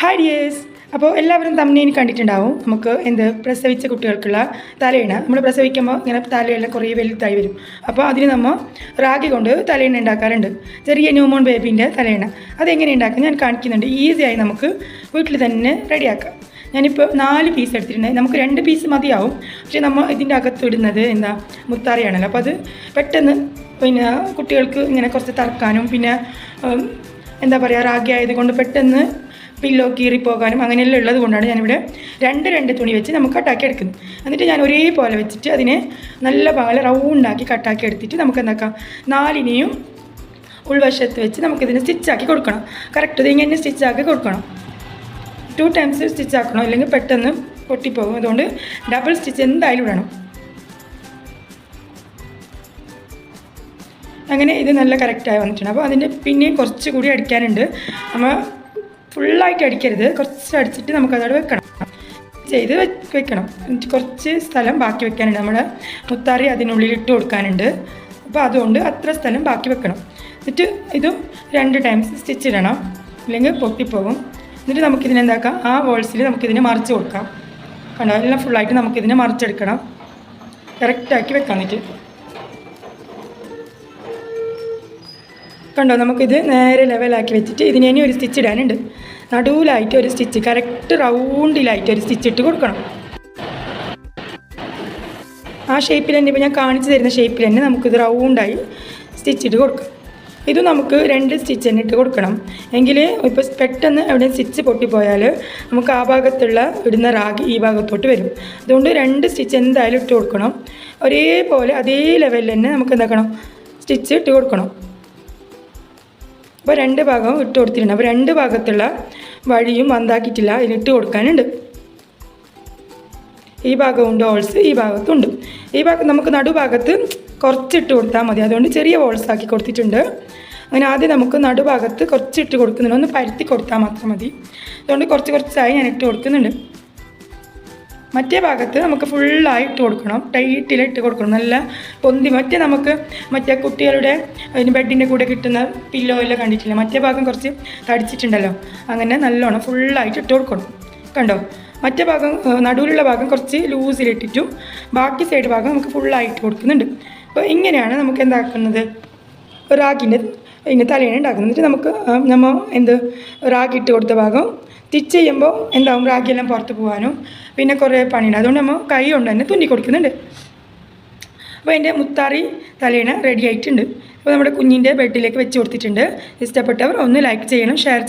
Hi dears അപ്പോൾ എല്ലാവരും തമ്മനയിൽ കണ്ടിട്ടുണ്ടാവും. നമുക്ക് എന്ത് പ്രസവിച്ച കുട്ടികൾക്കുള്ള തലയിണ. നമ്മൾ പ്രസവിക്കുമ്പോൾ ഇങ്ങനെ തലയെല്ലാം കുറേ വലുതായി വരും. അപ്പോൾ അതിന് നമ്മൾ റാഗി കൊണ്ട് തലയിണ ഉണ്ടാക്കാറുണ്ട്. ചെറിയ ന്യൂമോൺ ബേബീന്റെ തലയിണ. അതെങ്ങനെ ഉണ്ടാക്കുക ഞാൻ കാണിക്കുന്നുണ്ട്. ഈസിയായി നമുക്ക് വീട്ടിൽ തന്നെ റെഡിയാക്കാം. ഞാനിപ്പോൾ നാല് പീസ് എടുത്തിട്ടുണ്ട്. നമുക്ക് രണ്ട് പീസ് മതിയാവും. പക്ഷേ നമ്മൾ ഇതിന്റെ അകത്ത് ഇടുന്നത് എന്താ? മുത്താറിയാണല്ലോ. അപ്പോൾ അത് പെട്ടെന്ന് പിന്നെ കുട്ടികൾക്ക് ഇങ്ങനെ കുറച്ച് തറക്കാനും പിന്നെ എന്താ പറയുക റാഗി ആയതുകൊണ്ട് പെട്ടെന്ന് പില്ലോ കീറിപ്പോകാനും അങ്ങനെയെല്ലാം ഉള്ളത് കൊണ്ടാണ് ഞാനിവിടെ രണ്ട് രണ്ട് തുണി വെച്ച് നമുക്ക് കട്ടാക്കി എടുക്കുന്നത്. എന്നിട്ട് ഞാൻ ഒരേപോലെ വെച്ചിട്ട് അതിനെ നല്ല പാല റൗണ്ടാക്കി കട്ടാക്കി എടുത്തിട്ട് നമുക്ക് എന്താക്കാം? നാലിനെയും ഉൾവശത്ത് വെച്ച് നമുക്കിതിനെ സ്റ്റിച്ചാക്കി കൊടുക്കണം. കറക്റ്റ് ഇത് ഇങ്ങനെ സ്റ്റിച്ചാക്കി കൊടുക്കണം. ടു ടൈംസ് സ്റ്റിച്ച് ആക്കണം? അല്ലെങ്കിൽ പെട്ടെന്ന് പൊട്ടിപ്പോകും. അതുകൊണ്ട് ഡബിൾ സ്റ്റിച്ച് എന്തായാലും വേണം അങ്ങനെ ഇത് നല്ല കറക്റ്റായി വന്നിട്ടുണ്ട്. അപ്പോൾ അതിന്റെ പിന്നെയും കുറച്ച് കൂടി അടിക്കാനുണ്ട്. നമ്മൾ ഫുള്ളായിട്ട് അടിക്കരുത്. കുറച്ച് അടിച്ചിട്ട് നമുക്കതവിടെ വെക്കണം. ചെയ്ത് വെക്കണം. കുറച്ച് സ്ഥലം ബാക്കി വെക്കാനുണ്ട്. നമ്മുടെ മുത്താറി അതിനുള്ളിൽ ഇട്ട് കൊടുക്കാനുണ്ട്. അപ്പോൾ അതുകൊണ്ട് അത്ര സ്ഥലം ബാക്കി വെക്കണം. എന്നിട്ട് ഇതും രണ്ട് ടൈംസ് സ്റ്റിച്ച് ഇടണം. അല്ലെങ്കിൽ പൊട്ടിപ്പോകും. എന്നിട്ട് നമുക്കിതിനെ എന്താക്കാം? ആ വോൾസിൽ നമുക്കിതിനെ മറിച്ച് കൊടുക്കാം. കണ്ടോ? എല്ലാം ഫുള്ളായിട്ട് നമുക്കിതിനെ മറിച്ചെടുക്കണം. കറക്റ്റാക്കി വെക്കാം എന്നിട്ട്. കണ്ടോ? നമുക്കിത് നേരെ ലെവലാക്കി വെച്ചിട്ട് ഇതിന് ഒരു സ്റ്റിച്ച് ഇടാനുണ്ട്. നടുവിലായിട്ട് ഒരു സ്റ്റിച്ച് കറക്റ്റ് റൗണ്ടിലായിട്ട് ഒരു സ്റ്റിച്ച് ഇട്ട് കൊടുക്കണം. ആ ഷേപ്പിൽ തന്നെ ഇപ്പോൾ ഞാൻ കാണിച്ചു തരുന്ന ഷേപ്പിൽ തന്നെ നമുക്കിത് റൗണ്ടായി സ്റ്റിച്ച് ഇട്ട് കൊടുക്കാം. ഇത് നമുക്ക് രണ്ട് സ്റ്റിച്ച് തന്നെ ഇട്ട് കൊടുക്കണം. എങ്കിൽ ഇപ്പോൾ പെട്ടെന്ന് എവിടെ സ്റ്റിച്ച് പൊട്ടിപ്പോയാൽ നമുക്ക് ആ ഭാഗത്തുള്ള ഇടുന്ന റാഗി ഈ ഭാഗത്തോട്ട് വരും. അതുകൊണ്ട് രണ്ട് സ്റ്റിച്ച് എന്തായാലും ഇട്ട് കൊടുക്കണം. ഒരേപോലെ അതേ ലെവലിൽ തന്നെ നമുക്ക് എന്താക്കണം? സ്റ്റിച്ച് ഇട്ട് കൊടുക്കണം. അപ്പോൾ രണ്ട് ഭാഗം ഇട്ട് കൊടുത്തിട്ടുണ്ട്. അപ്പോൾ രണ്ട് ഭാഗത്തുള്ള വഴിയും വന്താക്കിയിട്ടില്ല അതിനിട്ട് കൊടുക്കാനുണ്ട്. ഈ ഭാഗമുണ്ട് ഹോൾസ് ഈ ഭാഗത്തുണ്ട്. ഈ ഭാഗം നമുക്ക് നടുഭാഗത്ത് കുറച്ചിട്ട് കൊടുത്താൽ മതി. അതുകൊണ്ട് ചെറിയ ഹോൾസ് ആക്കി കൊടുത്തിട്ടുണ്ട്. അങ്ങനെ ആദ്യം നമുക്ക് നടുഭാഗത്ത് കുറച്ചിട്ട് കൊടുക്കുന്നുണ്ട്. ഒന്ന് പരുത്തി കൊടുത്താൽ മാത്രം മതി. അതുകൊണ്ട് കുറച്ച് കുറച്ചായി ഞാൻ ഇട്ട് കൊടുക്കുന്നുണ്ട്. മറ്റേ ഭാഗത്ത് നമുക്ക് ഫുള്ളായി ഇട്ട് കൊടുക്കണം. ടൈറ്റിൽ ഇട്ട് കൊടുക്കണം. നല്ല പൊന്തി മറ്റേ നമുക്ക് മറ്റേ കുട്ടികളുടെ അതിന് ബെഡിന്റെ കൂടെ കിട്ടുന്ന പില്ലോ എല്ലാം കണ്ടിട്ടില്ല? മറ്റേ ഭാഗം കുറച്ച് തടിച്ചിട്ടുണ്ടല്ലോ. അങ്ങനെ നല്ലോണം ഫുള്ളായിട്ട് ഇട്ട് കൊടുക്കണം. കണ്ടോ? മറ്റേ ഭാഗം നടുവിലുള്ള ഭാഗം കുറച്ച് ലൂസിലിട്ടിട്ടും ബാക്കി സൈഡ് ഭാഗം നമുക്ക് ഫുള്ളായിട്ട് കൊടുക്കുന്നുണ്ട്. അപ്പോൾ ഇങ്ങനെയാണ് നമുക്ക് എന്താക്കുന്നത്? റാഗിന്റെ ഇതിന്റെ തലേണ ഉണ്ടാക്കുന്നത്. എന്നിട്ട് നമുക്ക് നമ്മൾ എന്ത് റാഗി ഇട്ട് കൊടുത്ത ഭാഗം സ്റ്റിച്ച് ചെയ്യുമ്പോൾ എന്താവും? റാഗിയെല്ലാം പുറത്ത് പോകാനും പിന്നെ കുറേ പണിയുണ്ട്. അതുകൊണ്ട് നമ്മൾ കൈ കൊണ്ട് തന്നെ തുന്നി കൊടുക്കുന്നുണ്ട്. അപ്പോൾ എന്റെ മുത്താറി തലേണ റെഡി ആയിട്ടുണ്ട്. അപ്പോൾ നമ്മുടെ കുഞ്ഞിന്റെ ബെഡിലേക്ക് വെച്ച് കൊടുത്തിട്ടുണ്ട്. ഇഷ്ടപ്പെട്ടവർ ഒന്ന് ലൈക്ക് ചെയ്യണം ഷെയർ